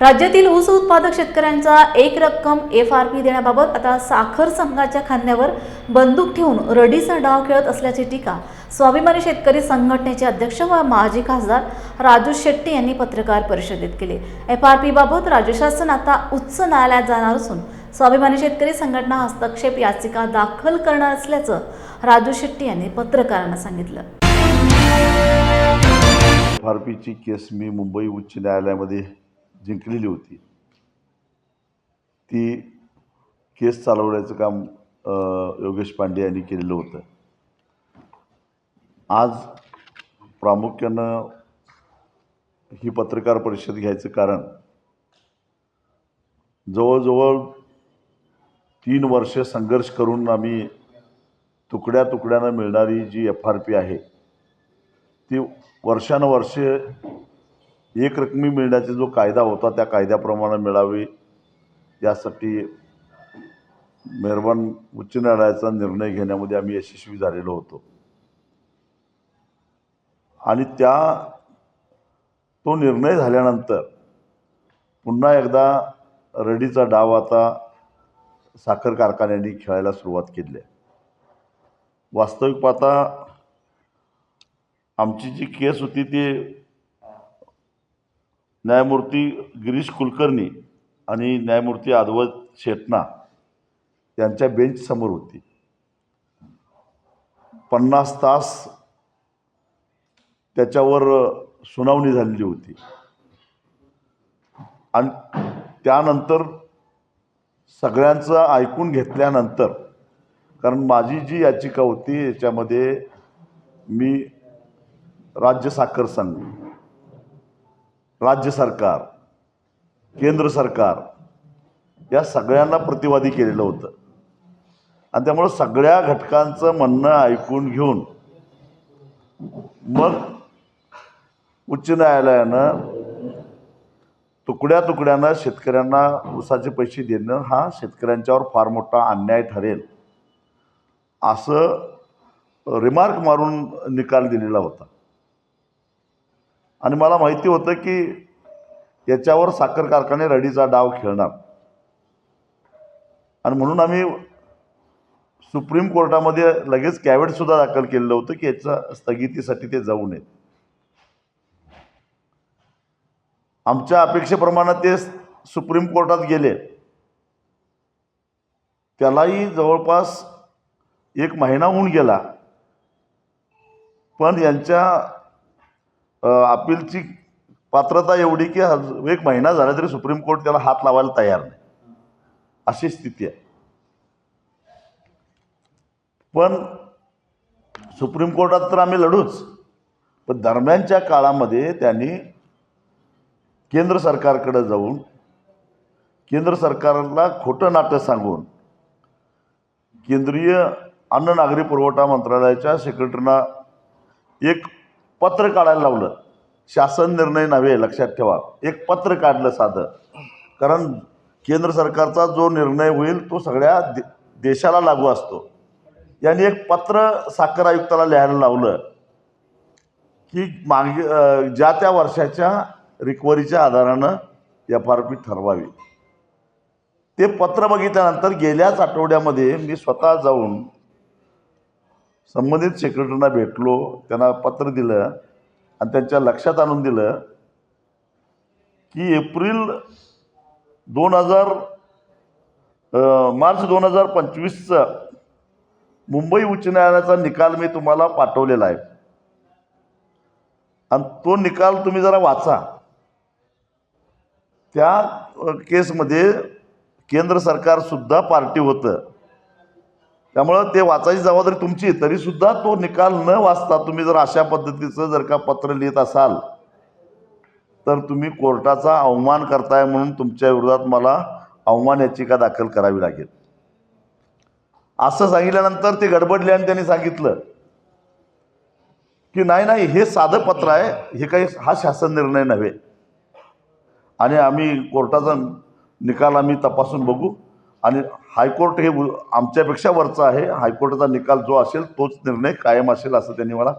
राज्यातील ऊस उत्पादक शेतकऱ्यांचा एक रक्कम एफ आर पी देण्याबाबत आता साखर संघाच्या खांद्यावर बंदूक ठेवून रडीचा डाव खेळत असल्याची टीका स्वाभिमानी शेतकरी संघटनेचे अध्यक्ष व माजी खासदार राजू शेट्टी यांनी पत्रकार परिषदेत केली. एफ आर पी बाबत राज्य शासन आता उच्च न्यायालयात जाणार असून स्वाभिमानी शेतकरी संघटना हस्तक्षेप याचिका दाखल करणार असल्याचं राजू शेट्टी यांनी पत्रकारांना सांगितलं. एफ आर पीची केस मी मुंबई उच्च न्यायालयामध्ये जिंकलेली होती. ती केस चालवण्याचं काम योगेश पांडे यांनी केलेलं होतं. आज प्रामुख्यानं ही पत्रकार परिषद घ्यायचं कारण जवळजवळ तीन वर्ष संघर्ष करून आम्ही तुकड्या तुकड्यानं मिळणारी जी एफ आर पी आहे ती वर्षानुवर्षे एक रकमी मिळण्याचा जो कायदा होता त्या कायद्याप्रमाणे मिळावी. यासाठी मेहरबान उच्च न्यायालयाचा निर्णय घेण्यामध्ये आम्ही यशस्वी झालेलो होतो. आणि त्या तो निर्णय झाल्यानंतर पुन्हा एकदा रडीचा डाव आता साखर कारखान्यांनी खेळायला सुरुवात केली आहे. वास्तविक पाहता आमची जी केस होती ती न्यायमूर्ती गिरीश कुलकर्णी आणि न्यायमूर्ती आदवत शेटना यांच्या बेंचसमोर होती. पन्नास तास त्याच्यावर सुनावणी झालेली होती. आणि त्यानंतर सगळ्यांचं ऐकून घेतल्यानंतर कारण माझी जी याचिका होती याच्यामध्ये मी राज्य साखर संघ राज्य सरकार केंद्र सरकार या सगळ्यांना प्रतिवादी केलेलं होतं. आणि त्यामुळं सगळ्या घटकांचं म्हणणं ऐकून घेऊन मग उच्च न्यायालयानं तुकड्या तुकड्यानं शेतकऱ्यांना ऊसाचे पैसे देणं हा शेतकऱ्यांच्यावर फार मोठा अन्याय ठरेल असं रिमार्क मारून निकाल दिलेला होता. आणि मला माहिती होतं की याच्यावर साखर कारखाने रडीचा डाव खेळणार. आणि म्हणून आम्ही सुप्रीम कोर्टामध्ये लगेच कॅवेटसुद्धा दाखल केलेलं होतं की याच्या स्थगितीसाठी ते जाऊ नयेत. आमच्या अपेक्षेप्रमाणे ते सुप्रीम कोर्टात गेले. त्यालाही जवळपास एक महिना होऊन गेला. पण यांच्या अपीलची पात्रता एवढी की हज- एक महिना झाला तरी सुप्रीम कोर्ट त्याला हात लावायला तयार नाही. अशी स्थिती आहे. पण सुप्रीम कोर्टात तर आम्ही लढूच. पण दरम्यानच्या काळामध्ये त्यांनी केंद्र सरकारकडे जाऊन केंद्र सरकारला खोटं नाटक सांगून केंद्रीय अन्न नागरी पुरवठा मंत्रालयाच्या सेक्रेटरीना एक पत्र काढायला लावलं. शासन निर्णय नव्हे लक्षात ठेवा. एक पत्र काढलं साधं. कारण केंद्र सरकारचा जो निर्णय होईल तो सगळ्या दे देशाला लागू असतो. यांनी एक पत्र साखर आयुक्ताला लिहायला लावलं की मागे ज्या त्या वर्षाच्या रिकव्हरीच्या आधारानं एफ आर पी ठरवावी. ते पत्र बघितल्यानंतर गेल्याच आठवड्यामध्ये मी स्वतः जाऊन संबंधित सेक्रेटरीना भेटलो त्यांना पत्र दिलं आणि त्यांच्या लक्षात आणून दिलं की एप्रिल दोन हजार मार्च दोन हजार पंचवीसचा मुंबई उच्च न्यायालयाचा निकाल मी तुम्हाला पाठवलेला आहे. आणि तो निकाल तुम्ही जरा वाचा. त्या केसमध्ये केंद्र सरकारसुद्धा पार्टी होतं. त्यामुळं ते वाचायची जबाबदारी तुमची तरीसुद्धा तो निकाल न वाचता तुम्ही जर अशा पद्धतीचं जर का पत्र लिहित असाल तर तुम्ही कोर्टाचा अवमान करताय म्हणून तुमच्या विरोधात मला अवमान याचिका दाखल करावी लागेल. असं सांगितल्यानंतर ते गडबडले आणि त्यांनी सांगितलं की नाही नाही हे साधं पत्र आहे हे काही हा शासन निर्णय नव्हे. आणि आम्ही कोर्टाचा निकाल आम्ही तपासून बघू. आणि हायकोर्ट हे आमच्यापेक्षा वरचं आहे. हायकोर्टाचा निकाल जो असेल तोच निर्णय कायम असेल असं त्यांनी मला